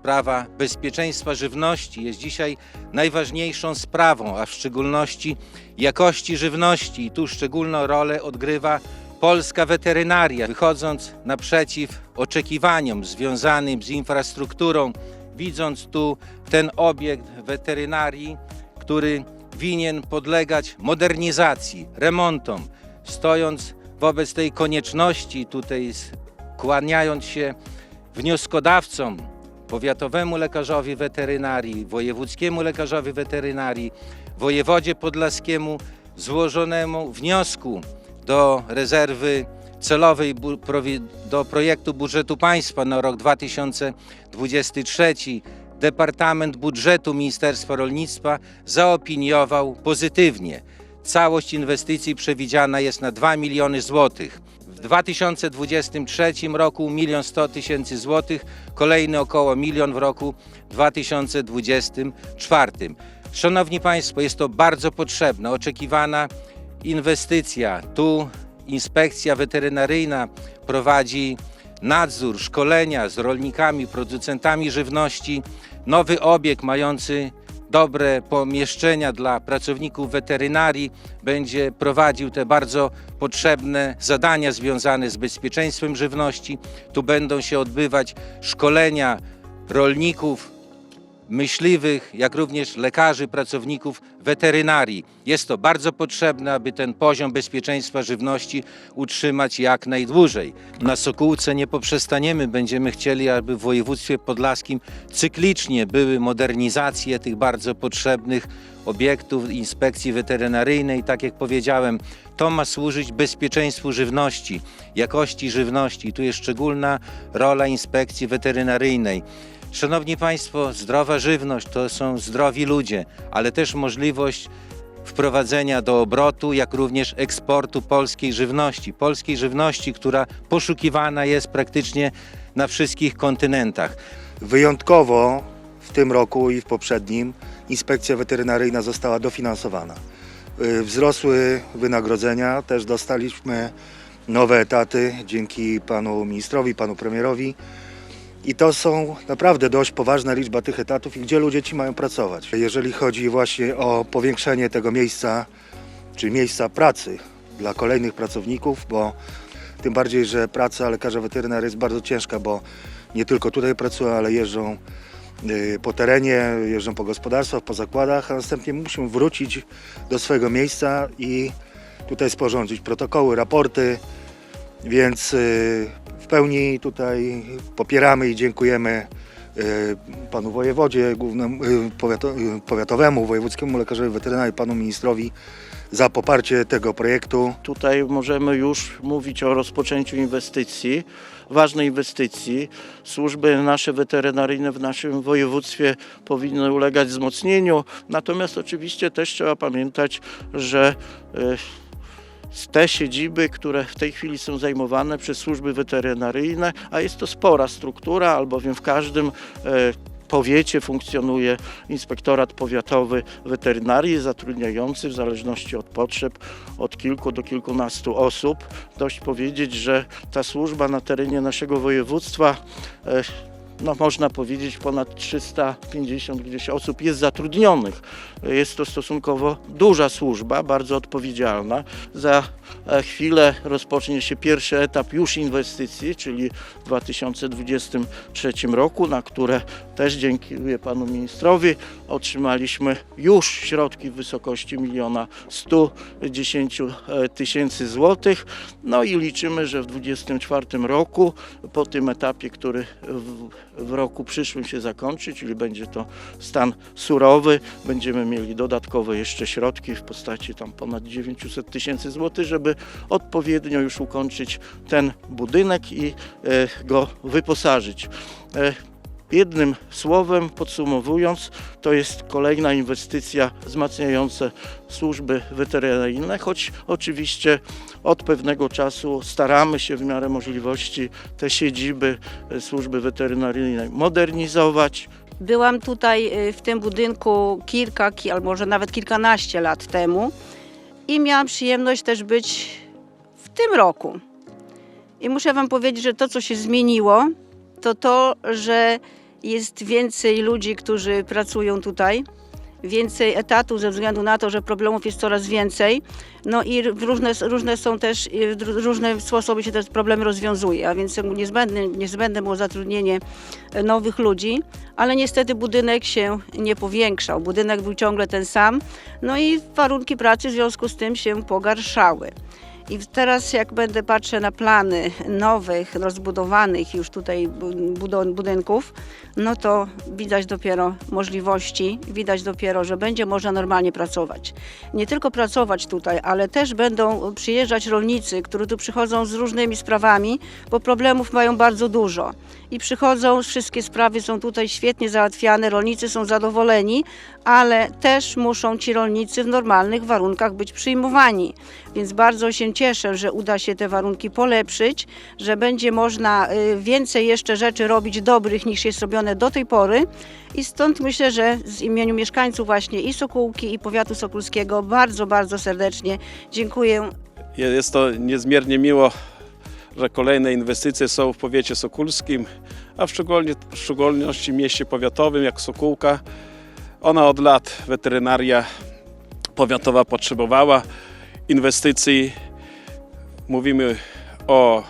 sprawa bezpieczeństwa żywności jest dzisiaj najważniejszą sprawą, a w szczególności jakości żywności. I tu szczególną rolę odgrywa polska weterynaria, wychodząc naprzeciw oczekiwaniom związanym z infrastrukturą, widząc tu ten obiekt weterynarii, który winien podlegać modernizacji, remontom, stojąc wobec tej konieczności, tutaj kłaniając się wnioskodawcom, powiatowemu lekarzowi weterynarii, wojewódzkiemu lekarzowi weterynarii, wojewodzie podlaskiemu, złożonemu wniosku do rezerwy celowej do projektu budżetu państwa na rok 2023 Departament Budżetu Ministerstwa Rolnictwa zaopiniował pozytywnie. Całość inwestycji przewidziana jest na 2 miliony złotych. W 2023 roku 1 100 tysięcy złotych, kolejny około milion w roku 2024. Szanowni Państwo, jest to bardzo potrzebna, oczekiwana inwestycja. Tu inspekcja weterynaryjna prowadzi nadzór, szkolenia z rolnikami, producentami żywności. Nowy obiekt mający dobre pomieszczenia dla pracowników weterynarii będzie prowadził te bardzo potrzebne zadania związane z bezpieczeństwem żywności. Tu będą się odbywać szkolenia rolników, myśliwych, jak również lekarzy, pracowników weterynarii. Jest to bardzo potrzebne, aby ten poziom bezpieczeństwa żywności utrzymać jak najdłużej. Na Sokółce nie poprzestaniemy, będziemy chcieli, aby w województwie podlaskim cyklicznie były modernizacje tych bardzo potrzebnych obiektów inspekcji weterynaryjnej. Tak jak powiedziałem, to ma służyć bezpieczeństwu żywności, jakości żywności. Tu jest szczególna rola inspekcji weterynaryjnej. Szanowni Państwo, zdrowa żywność to są zdrowi ludzie, ale też możliwość wprowadzenia do obrotu, jak również eksportu polskiej żywności. Polskiej żywności, która poszukiwana jest praktycznie na wszystkich kontynentach. Wyjątkowo w tym roku i w poprzednim inspekcja weterynaryjna została dofinansowana. Y, Wzrosły wynagrodzenia, też dostaliśmy nowe etaty dzięki panu ministrowi, panu premierowi. I to są naprawdę dość poważna liczba tych etatów i gdzie ludzie ci mają pracować. Jeżeli chodzi właśnie o powiększenie tego miejsca, czy miejsca pracy dla kolejnych pracowników, bo tym bardziej, że praca lekarza weterynarii jest bardzo ciężka, bo nie tylko tutaj pracują, ale jeżdżą y, po terenie, jeżdżą po gospodarstwach, po zakładach, a następnie muszą wrócić do swojego miejsca i tutaj sporządzić protokoły, raporty, więc y, pełni tutaj popieramy i dziękujemy y, panu wojewodzie, głównemu, powiato- y, powiatowemu, wojewódzkiemu lekarzowi weterynarii, panu ministrowi za poparcie tego projektu. Tutaj możemy już mówić o rozpoczęciu inwestycji, ważnej inwestycji. Służby nasze weterynaryjne w naszym województwie powinny ulegać wzmocnieniu, natomiast oczywiście też trzeba pamiętać, że e, te siedziby, które w tej chwili są zajmowane przez służby weterynaryjne, a jest to spora struktura, albowiem w każdym e, powiecie funkcjonuje inspektorat powiatowy weterynarii zatrudniający w zależności od potrzeb od kilku do kilkunastu osób. Dość powiedzieć, że ta służba na terenie naszego województwa e, no można powiedzieć ponad 350 gdzieś osób jest zatrudnionych. Jest to stosunkowo duża służba, bardzo odpowiedzialna. Za e, chwilę rozpocznie się pierwszy etap już inwestycji, czyli w 2023 roku, na które też dziękuję panu ministrowi otrzymaliśmy już środki w wysokości miliona 110 tysięcy złotych. No i liczymy, że w 2024 roku po tym etapie, który w, roku przyszłym się zakończy, czyli będzie to stan surowy, będziemy mieli dodatkowe jeszcze środki w postaci tam ponad 900 tysięcy złotych, żeby odpowiednio już ukończyć ten budynek i e, go wyposażyć. E, Jednym słowem podsumowując, to jest kolejna inwestycja wzmacniająca służby weterynaryjne, choć oczywiście od pewnego czasu staramy się w miarę możliwości te siedziby e, służby weterynaryjnej modernizować, Byłam tutaj y, w tym budynku kilka, ki- albo może nawet kilkanaście lat temu i miałam przyjemność też być w tym roku. I muszę Wam powiedzieć, że to, co się zmieniło, to to, że Jest więcej ludzi, którzy pracują tutaj. Więcej etatów ze względu na to, że problemów jest coraz więcej. No i różne, różne są też, y, różne sposoby się te problemy rozwiązuje, a więc niezbędne, niezbędne było zatrudnienie e, nowych ludzi, ale niestety budynek się nie powiększał. Budynek był ciągle ten sam, no i warunki pracy w związku z tym się pogarszały. I teraz jak będę patrzę na plany nowych, rozbudowanych już tutaj budynków, no to widać dopiero możliwości, widać dopiero, że będzie można normalnie pracować. Nie tylko pracować tutaj, ale też będą przyjeżdżać rolnicy, którzy tu przychodzą z różnymi sprawami, bo problemów mają bardzo dużo. I przychodzą, wszystkie sprawy są tutaj świetnie załatwiane, rolnicy są zadowoleni, ale też muszą ci rolnicy w normalnych warunkach być przyjmowani. Więc bardzo się cieszę, że uda się te warunki polepszyć, że będzie można y, więcej jeszcze rzeczy robić dobrych niż jest robione do tej pory. I stąd myślę, że z imieniu mieszkańców właśnie i Sokółki i powiatu sokulskiego bardzo, bardzo serdecznie dziękuję Jest to niezmiernie miło, że kolejne inwestycje są w powiecie sokulskim, a w, szczególnie, w szczególności mieście powiatowym jak Sokółka. Ona od lat, weterynaria powiatowa potrzebowała inwestycji. Mówimy o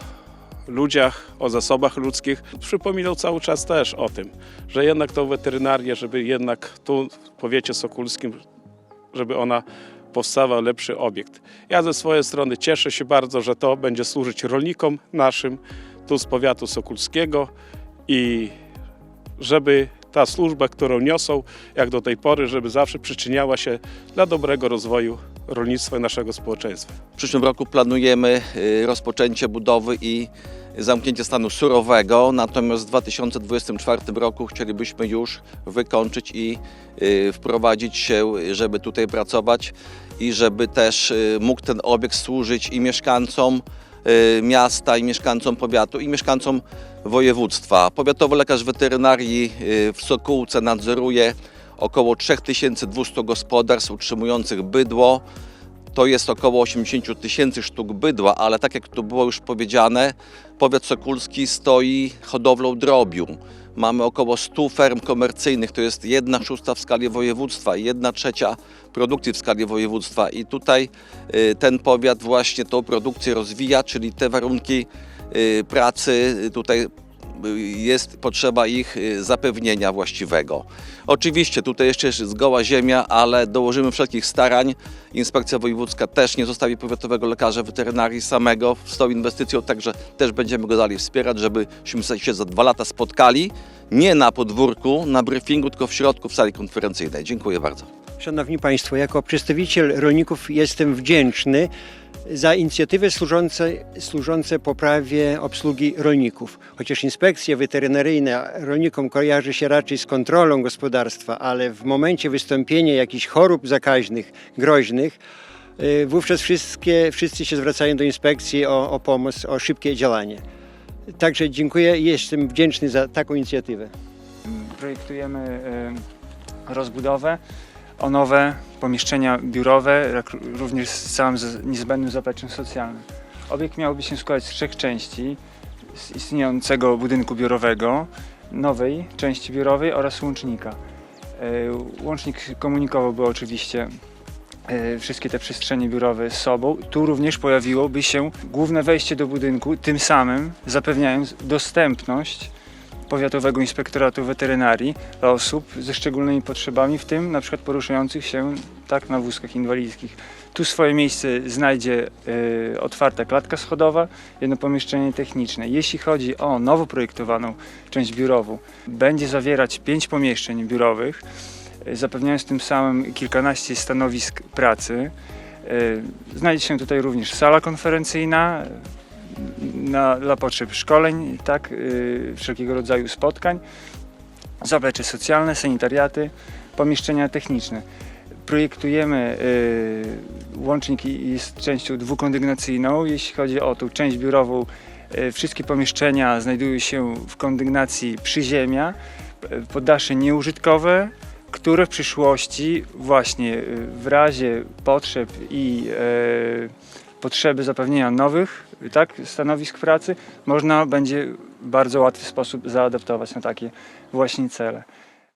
ludziach, o zasobach ludzkich. Przypominał cały czas też o tym, że jednak tą weterynarię, żeby jednak tu w powiecie sokulskim, żeby ona powstawał lepszy obiekt. Ja ze swojej strony cieszę się bardzo, że to będzie służyć rolnikom naszym tu z powiatu sokulskiego i żeby ta służba, którą niosą, jak do tej pory, żeby zawsze przyczyniała się dla dobrego rozwoju rolnictwa i naszego społeczeństwa. W przyszłym roku planujemy y, rozpoczęcie budowy i zamknięcie stanu surowego, natomiast w 2024 roku chcielibyśmy już wykończyć i y, wprowadzić się, żeby tutaj pracować i żeby też y, mógł ten obiekt służyć i mieszkańcom miasta, i mieszkańcom powiatu, i mieszkańcom województwa. Powiatowy lekarz weterynarii w Sokółce nadzoruje około 3200 gospodarstw utrzymujących bydło. To jest około 80 tysięcy sztuk bydła, ale tak jak tu było już powiedziane, powiat sokulski stoi hodowlą drobiu. Mamy około 100 ferm komercyjnych, to jest jedna szósta w skali województwa i jedna trzecia produkcji w skali województwa. I tutaj y, ten powiat właśnie tą produkcję rozwija, czyli te warunki y, pracy y, tutaj jest potrzeba ich y, zapewnienia właściwego. Oczywiście tutaj jeszcze jest zgoła ziemia, ale dołożymy wszelkich starań. Inspekcja wojewódzka też nie zostawi powiatowego lekarza weterynarii samego z tą inwestycją, także też będziemy go dalej wspierać, żebyśmy się za dwa lata spotkali nie na podwórku, na briefingu, tylko w środku w sali konferencyjnej. Dziękuję bardzo. Szanowni Państwo, jako przedstawiciel rolników jestem wdzięczny za inicjatywy służące, służące poprawie obsługi rolników. Chociaż inspekcja weterynaryjna rolnikom kojarzy się raczej z kontrolą gospodarstwa, ale w momencie wystąpienia jakichś chorób zakaźnych, groźnych, y, wówczas wszystkie, wszyscy się zwracają do inspekcji o, o pomoc, o szybkie działanie. Także dziękuję i jestem wdzięczny za taką inicjatywę. projektujemy e, rozbudowę o nowe pomieszczenia biurowe, jak również z całym niezbędnym zapleczem socjalnym. Obiekt miałby się składać z trzech części z istniejącego budynku biurowego, nowej części biurowej oraz łącznika. E, Łącznik komunikowałby oczywiście e, wszystkie te przestrzenie biurowe z sobą. Tu również pojawiłoby się główne wejście do budynku, tym samym zapewniając dostępność Powiatowego Inspektoratu Weterynarii dla osób ze szczególnymi potrzebami, w tym na przykład poruszających się tak na wózkach inwalidzkich. Tu swoje miejsce znajdzie e, otwarta klatka schodowa, jedno pomieszczenie techniczne. Jeśli chodzi o nowo projektowaną część biurową, będzie zawierać pięć pomieszczeń biurowych, e, zapewniając tym samym kilkanaście stanowisk pracy. E, Znajdzie się tutaj również sala konferencyjna, na, dla potrzeb szkoleń, tak, y, wszelkiego rodzaju spotkań, zaplecze socjalne, sanitariaty, pomieszczenia techniczne. Projektujemy, y, łącznik jest częścią dwukondygnacyjną, jeśli chodzi o tą część biurową, y, wszystkie pomieszczenia znajdują się w kondygnacji przyziemia, y, poddasze nieużytkowe, które w przyszłości właśnie y, w razie potrzeb i e, potrzeby zapewnienia nowych tak, stanowisk pracy można będzie w bardzo łatwy sposób zaadaptować na takie właśnie cele.